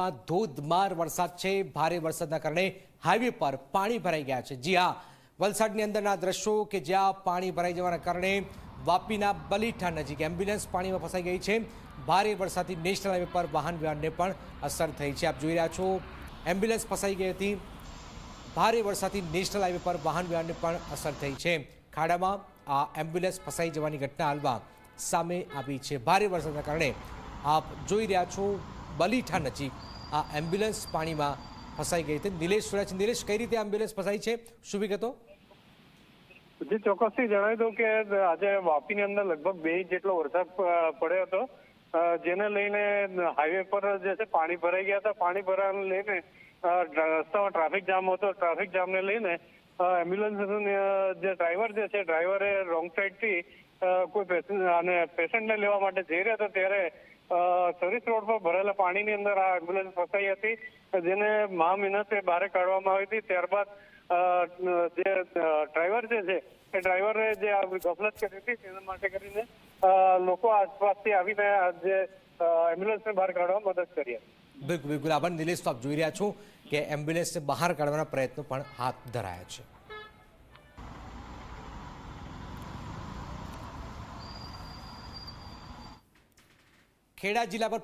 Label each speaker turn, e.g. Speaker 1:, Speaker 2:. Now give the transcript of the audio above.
Speaker 1: ખેડામાં ધોધમાર વરસાદ છે. ભારે વરસાદના કારણે હાઈવે પર પાણી ભરાઈ ગયા છે. જી હા, વલસાડની અંદરના દ્રશ્યો કે જ્યાં પાણી ભરાઈ જવાના કારણે વાપીના બલીઠા નજીક એમ્બ્યુલન્સ પાણીમાં ફસાઈ ગઈ છે. ભારે વરસાદથી નેશનલ હાઈવે પર વાહન વ્યવહારને પણ અસર થઈ છે. આપ જોઈ રહ્યા છો એમ્બ્યુલન્સ ફસાઈ ગઈ હતી. ભારે વરસાદથી નેશનલ હાઈવે પર વાહન વ્યવહારને પણ અસર થઈ છે. ખાડામાં આ એમ્બ્યુલન્સ ફસાઈ જવાની ઘટના હાલમાં સામે આવી છે. ભારે વરસાદના કારણે આપ જોઈ રહ્યા છો બલીઠા નજીક. આ એમ્બ્યુલન્સ પાણીમાં ફસાઈ ગઈ હતી. નિલેશ છે નિલેશ, કઈ રીતે એમ્બ્યુલન્સ ફસાઈ છે? શું વિગતો?
Speaker 2: જે, ચોક્કસથી જણાવી દઉં કે આજે વાપીની અંદર લગભગ બે ઇંચ જેટલો વરસાદ પડ્યો હતો. જેને લઈને હાઈવે પર જે છે પાણી ભરાઈ ગયા હતા. પાણી ભરાવાને લઈને રસ્તામાં ટ્રાફિક જામ હતો. ટ્રાફિક જામને લઈને એમ્બ્યુલન્સ જે ડ્રાઈવર જે છે, ડ્રાઈવરે રોંગ સાઈડથી કોઈ પેશન્ટ અને પેશન્ટને લેવા માટે જઈ રહ્યો હતા. ત્યારે અ, સર્વિસ રોડ પર ભરેલા પાણીની અંદર આ એમ્બ્યુલન્સ ફસાઈ હતી. જેને મહા મહેનતે બહાર કાઢવામાં આવી હતી. ત્યારબાદ જે ડ્રાઈવર જે છે એ ડ્રાઈવરે જે ગફલત કરી હતી તેના માટે કરીને લોકો આસપાસથી આવીને જે એમ્બ્યુલન્સને બહાર કાઢવા મદદ કરી હતી.
Speaker 1: બિલકુલ બિલકુલ. આભાર નિલેશ તો આપ જોઈ રહ્યા છો કે એમ્બ્યુલન્સને બહાર કાઢવાના પ્રયત્નો પણ હાથ ધરાયા છે. ખેડા જિલ્લા પર